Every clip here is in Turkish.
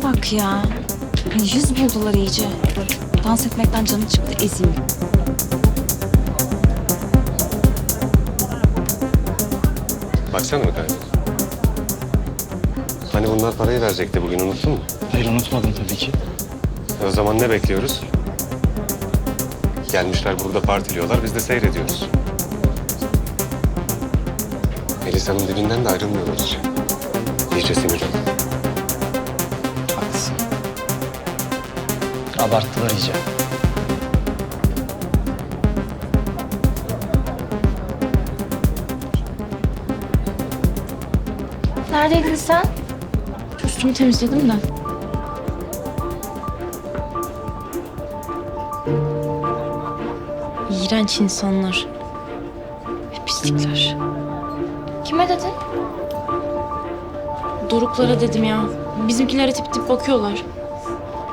Şuna bak ya. Yüz buldular iyice. Dans etmekten canı çıktı ezeyim. Baksana bir kaydı. Hani bunlar parayı verecekti bugün unuttun mu? Hayır unutmadım tabii ki. E o zaman ne bekliyoruz? Gelmişler burada partiliyorlar, biz de seyrediyoruz. Melisa'nın dibinden de ayrılmıyoruz. İyice sinir Abarttılar iyice. Neredeydin sen? Üstümü temizledim de. İğrenç insanlar. Ve pislikler. Kime dedin? Doruklara dedim ya. Bizimkilere tip tip bakıyorlar.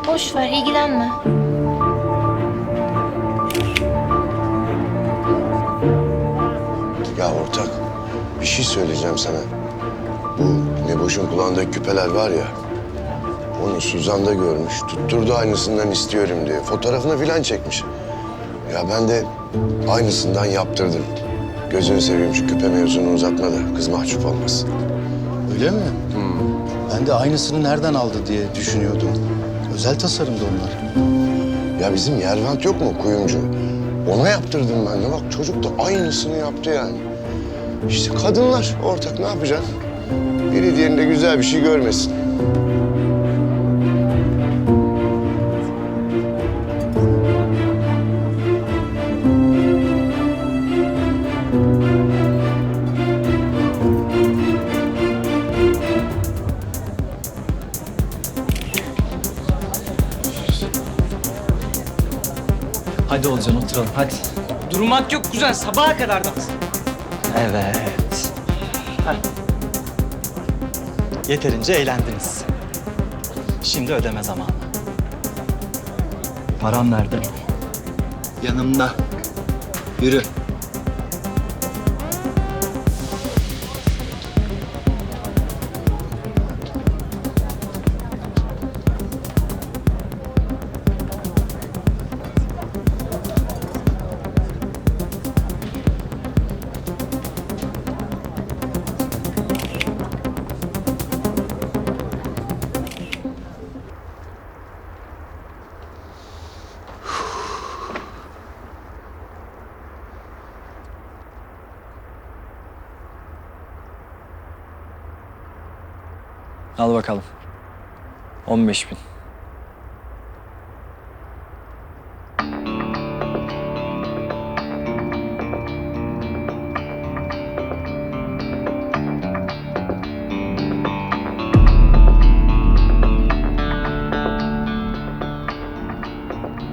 Boş ver, ilgilenme. Ya ortak, bir şey söyleyeceğim sana. Bu Neboş'un kulağındaki küpeler var ya... ...onu Suzan'da görmüş, tutturdu aynısından istiyorum diye. Fotoğrafını filan çekmiş. Ya ben de aynısından yaptırdım. Gözünü seveyim şu küpe mevzunu uzatma da kız mahcup olmasın. Öyle mi? Ben de aynısını nereden aldı diye düşünüyordum. Özel tasarımdı onlar. Ya bizim Yervant yok mu kuyumcu? Ona yaptırdım ben de. Bak çocuk da aynısını yaptı yani. İşte kadınlar ortak ne yapacaksın? Biri diğerinde güzel bir şey görmesin. Hadi Olcan oturalım hadi. Durmak yok kuzen sabaha kadar dans. Evet. Heh. Yeterince eğlendiniz. Şimdi ödeme zamanı. Param nerede? Yanımda. Yürü. Al bakalım. 15 bin.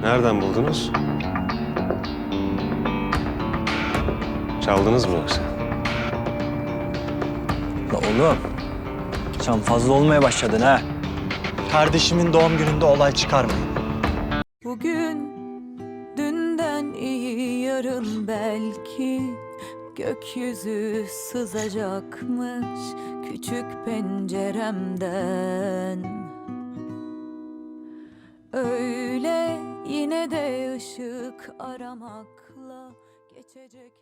Nereden buldunuz? Çaldınız mı yoksa? La oğlum. Sen fazla olmaya başladın ha. Kardeşimin doğum gününde olay çıkarmayın. Bugün dünden iyi yarın belki gökyüzü sızacakmış küçük penceremden. Öyle yine de ışık aramakla geçecek.